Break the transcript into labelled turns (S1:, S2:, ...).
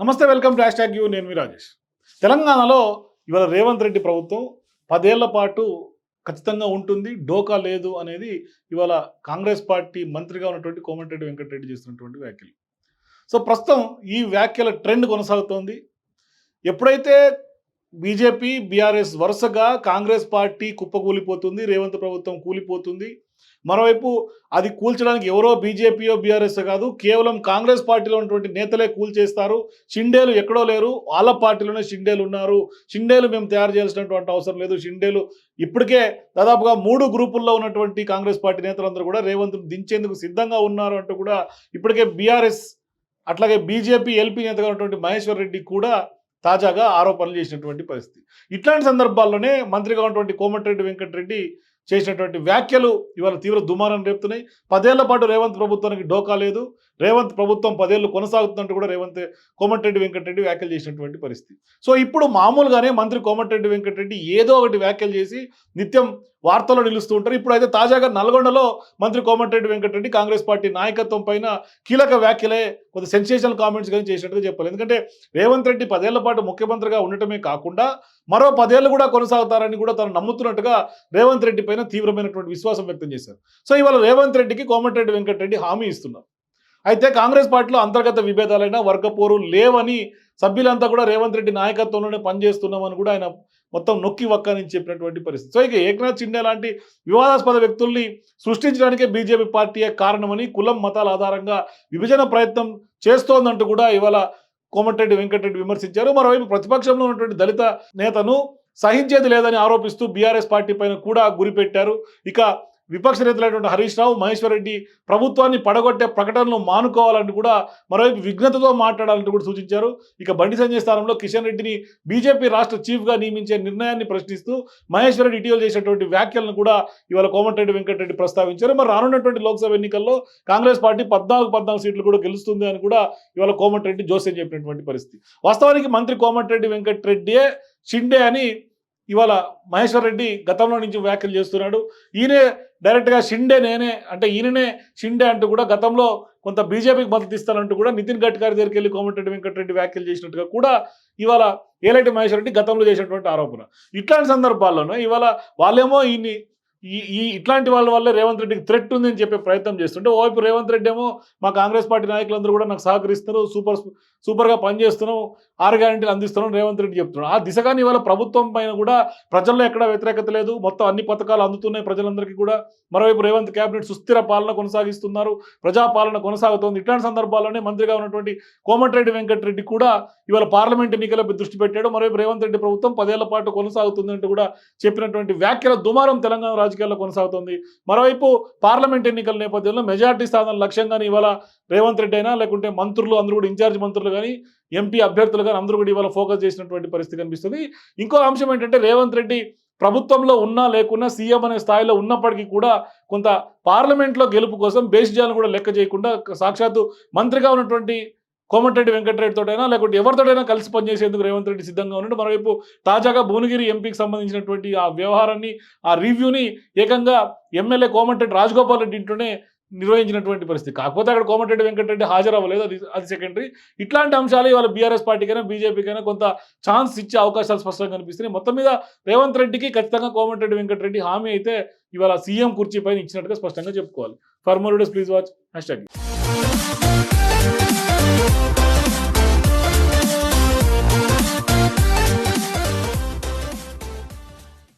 S1: నమస్తే welcome to hashtag U నేను మీ రాజేష్. తెలంగాణలో ఇవాళ రేవంత్ రెడ్డి ప్రభుత్వం పదేళ్ళ పాటు ఖచ్చితంగా ఉంటుంది డోకా లేదు అనేది ఇవాళ కాంగ్రెస్ పార్టీ మంత్రిగా ఉన్నటువంటి కోమటిరెడ్డి వెంకటరెడ్డి చేస్తున్నటువంటి వ్యాఖ్యలు. సో ప్రస్తుతం ఈ వ్యాఖ్యల ట్రెండ్ కొనసాగుతోంది. ఎప్పుడైతే బీజేపీ బీఆర్ఎస్ వరుసగా కాంగ్రెస్ పార్టీ కుప్పకూలిపోతుంది రేవంత్ ప్రభుత్వం కూలిపోతుంది మరోవైపు అది కూల్చడానికి ఎవరో బీజేపీయో బీఆర్ఎస్ కాదు కేవలం కాంగ్రెస్ పార్టీలో ఉన్నటువంటి నేతలే కూల్చేస్తారు. షిండేలు ఎక్కడో లేరు. వాళ్ళ పార్టీలోనే షిండేలు ఉన్నారు. షిండేలు మేము తయారు చేయాల్సినటువంటి అవసరం లేదు. షిండేలు ఇప్పటికే దాదాపుగా మూడు గ్రూపుల్లో ఉన్నటువంటి కాంగ్రెస్ పార్టీ నేతలందరూ కూడా రేవంత్ను దించేందుకు సిద్ధంగా ఉన్నారు అంటూ కూడా ఇప్పటికే బీఆర్ఎస్ అట్లాగే బీజేపీ ఎల్పీ నేతగా ఉన్నటువంటి మహేశ్వర్ రెడ్డి కూడా తాజాగా ఆరోపణలు చేసినటువంటి పరిస్థితి. ఇట్లాంటి సందర్భాల్లోనే మంత్రిగా ఉన్నటువంటి కోమటిరెడ్డి వెంకటరెడ్డి చేసినటువంటి వ్యాఖ్యలు ఇవాళ తీవ్ర దుమారం రేపుతున్నాయి. పదేళ్ళ పాటు రేవంత్ ప్రభుత్వానికి డోకా లేదు. రేవంత్ ప్రభుత్వం పదేళ్ళు కొనసాగుతుందంటూ కూడా రేవంత్ కోమటిరెడ్డి వెంకటరెడ్డి వ్యాఖ్యలు చేసినటువంటి పరిస్థితి. సో ఇప్పుడు మామూలుగానే మంత్రి కోమటిరెడ్డి వెంకటరెడ్డి ఏదో ఒకటి వ్యాఖ్యలు చేసి నిత్యం వార్తల్లో నిలుస్తూ ఉంటారు. ఇప్పుడు అయితే తాజాగా నల్గొండలో మంత్రి కోమటిరెడ్డి వెంకటరెడ్డి కాంగ్రెస్ పార్టీ నాయకత్వం పైన కీలక వ్యాఖ్యలే కొంత సెన్సేషనల్ కామెంట్స్ కానీ చేసినట్టుగా చెప్పాలి. ఎందుకంటే రేవంత్ రెడ్డి పదేళ్ళ పాటు ముఖ్యమంత్రిగా ఉండటమే కాకుండా మరో పదేళ్ళు కూడా కొనసాగుతారని కూడా తను నమ్ముతున్నట్టుగా రేవంత్ రెడ్డి పైన తీవ్రమైనటువంటి విశ్వాసం వ్యక్తం చేశారు. సో ఇవాళ రేవంత్ రెడ్డికి కోమటిరెడ్డి వెంకటరెడ్డి హామీ ఇస్తున్నారు. అయితే కాంగ్రెస్ పార్టీలో అంతర్గత విభేదాలైనా వర్గపోరు లేవని సభ్యులంతా కూడా రేవంత్ రెడ్డి నాయకత్వంలోనే పనిచేస్తున్నామని కూడా ఆయన మొత్తం నొక్కి వక్కని చెప్పినటువంటి పరిస్థితి. సో ఇక ఏకనాథ్ చిండే లాంటి వివాదాస్పద వ్యక్తుల్ని సృష్టించడానికే బీజేపీ పార్టీయే కారణమని కులం మతాల ఆధారంగా విభజన ప్రయత్నం చేస్తోందంటూ కూడా ఇవాళ కోమటిరెడ్డి వెంకటరెడ్డి విమర్శించారు. మరోవైపు ప్రతిపక్షంలో ఉన్నటువంటి దళిత నేతను సహించేది లేదని ఆరోపిస్తూ బీఆర్ఎస్ పార్టీ పైన కూడా గురిపెట్టారు ఇక విపక్ష నేతలైనటువంటి హరీష్ రావు మహేశ్వర్ రెడ్డి ప్రభుత్వాన్ని పడగొట్టే ప్రకటనలు మానుకోవాలని కూడా మరోవైపు విఘ్నతతో మాట్లాడాలని కూడా సూచించారు. ఇక బండి సంజయ్ స్థానంలో కిషన్ రెడ్డిని బీజేపీ రాష్ట్ర చీఫ్గా నియమించే నిర్ణయాన్ని ప్రశ్నిస్తూ మహేశ్వర్ రెడ్డి ఇటీవల చేసినటువంటి వ్యాఖ్యలను కూడా ఇవాళ కోమటిరెడ్డి వెంకటరెడ్డి ప్రస్తావించారు. మరి రానున్నటువంటి లోక్సభ ఎన్నికల్లో కాంగ్రెస్ పార్టీ పద్నాలుగు పద్నాలుగు సీట్లు కూడా గెలుస్తుంది అని కూడా ఇవాళ కోమటిరెడ్డి జోసెన్ చెప్పినటువంటి పరిస్థితి. వాస్తవానికి మంత్రి కోమటిరెడ్డి వెంకటరెడ్డియే షిండే అని ఇవాళ మహేశ్వర్ రెడ్డి గతంలో నుంచి వ్యాఖ్యలు చేస్తున్నాడు. ఈయనే డైరెక్ట్గా షిండే నేనే అంటే ఈయననే షిండే అంటూ కూడా గతంలో కొంత బీజేపీకి మద్దతు ఇస్తానంటూ కూడా నితిన్ గడ్కరీ దగ్గరికి వెళ్ళి కోమటిరెడ్డి వెంకటరెడ్డి వ్యాఖ్యలు చేసినట్టుగా కూడా ఇవాళ ఏలటి మహేశ్వర్ రెడ్డి గతంలో చేసినటువంటి ఆరోపణ. ఇట్లాంటి సందర్భాల్లోనూ ఇవాళ వాళ్ళేమో ఈయన్ని ఈ ఈ ఇట్లాంటి వాళ్ళ వల్ల రేవంత్ రెడ్డికి థ్రెట్ ఉందని చెప్పే ప్రయత్నం చేస్తుంటే ఓవైపు రేవంత్ రెడ్డి ఏమో మా కాంగ్రెస్ పార్టీ నాయకులందరూ కూడా నాకు సహకరిస్తున్నారు సూపర్ సూపర్గా పనిచేస్తున్నాం ఆరు గ్యారంటీలు అందిస్తున్నాం రేవంత్ రెడ్డి చెప్తున్నాడు. ఆ దిశగాని ఇవాళ ప్రభుత్వం పైన కూడా ప్రజల్లో ఎక్కడ వ్యతిరేకత లేదు. మొత్తం అన్ని పథకాలు అందుతున్నాయి ప్రజలందరికీ కూడా. మరోవైపు రేవంత్ కేబినెట్ సుస్థిర పాలన కొనసాగిస్తున్నారు. ప్రజాపాలన కొనసాగుతోంది. ఇట్లాంటి సందర్భాల్లోనే మంత్రిగా ఉన్నటువంటి కోమటిరెడ్డి వెంకటరెడ్డి కూడా ఇవాళ పార్లమెంట్ ఎన్నికలపై దృష్టి పెట్టాడు. మరోవైపు రేవంత్ రెడ్డి ప్రభుత్వం పదేళ్ళ పాటు కొనసాగుతుంది అంటూ కూడా చెప్పినటువంటి వ్యాఖ్యల దుమారం తెలంగాణ రాజకీయాల్లో కొనసాగుతోంది. మరోవైపు పార్లమెంట్ ఎన్నికల నేపథ్యంలో మెజార్టీ సాధన లక్ష్యంగానే ఇవాళ రేవంత్ రెడ్డి అయినా లేకుంటే మంత్రులు అందరూ కూడా ఇన్ఛార్జ్ మంత్రులు కానీ ఎంపీ అభ్యర్థులు కానీ అందరూ కూడా ఇవాళ ఫోకస్ చేసినటువంటి పరిస్థితి కనిపిస్తుంది. ఇంకో అంశం ఏంటంటే రేవంత్ రెడ్డి ప్రభుత్వంలో ఉన్నా లేకున్నా సీఎం అనే స్థాయిలో ఉన్నప్పటికీ కూడా కొంత పార్లమెంట్లో గెలుపు కోసం బేసిజాలను కూడా లెక్క చేయకుండా సాక్షాత్తు మంత్రిగా ఉన్నటువంటి కోమటిరెడ్డి వెంకటరెడ్డితోటైనా లేకుంటే ఎవరితోటైనా కలిసి పనిచేసేందుకు రేవంత్ రెడ్డి సిద్ధంగా ఉన్నాడు. మరోవైపు తాజాగా భువనగిరి ఎంపీకి సంబంధించినటువంటి ఆ వ్యవహారాన్ని ఆ రివ్యూని ఏకంగా ఎమ్మెల్యే కోమటిరెడ్డి రాజగోపాల్ రెడ్డి ఇంట్లోనే నిర్వహించినటువంటి పరిస్థితి. కాకపోతే అక్కడ కోమటిరెడ్డి వెంకటరెడ్డి హాజరవ్వలేదు. అది అది సెకండరీ ఇట్లాంటి అంశాలు ఇవాళ బీఆర్ఎస్ పార్టీకైనా బీజేపీకైనా కొంత ఛాన్స్ ఇచ్చే అవకాశాలు స్పష్టంగా కనిపిస్తున్నాయి. మొత్తం మీద రేవంత్ రెడ్డికి ఖచ్చితంగా కోమటిరెడ్డి వెంకటరెడ్డి హామీ అయితే ఇవాళ సీఎం కుర్చీ పైన ఇచ్చినట్టుగా స్పష్టంగా చెప్పుకోవాలి. For more days please watch hash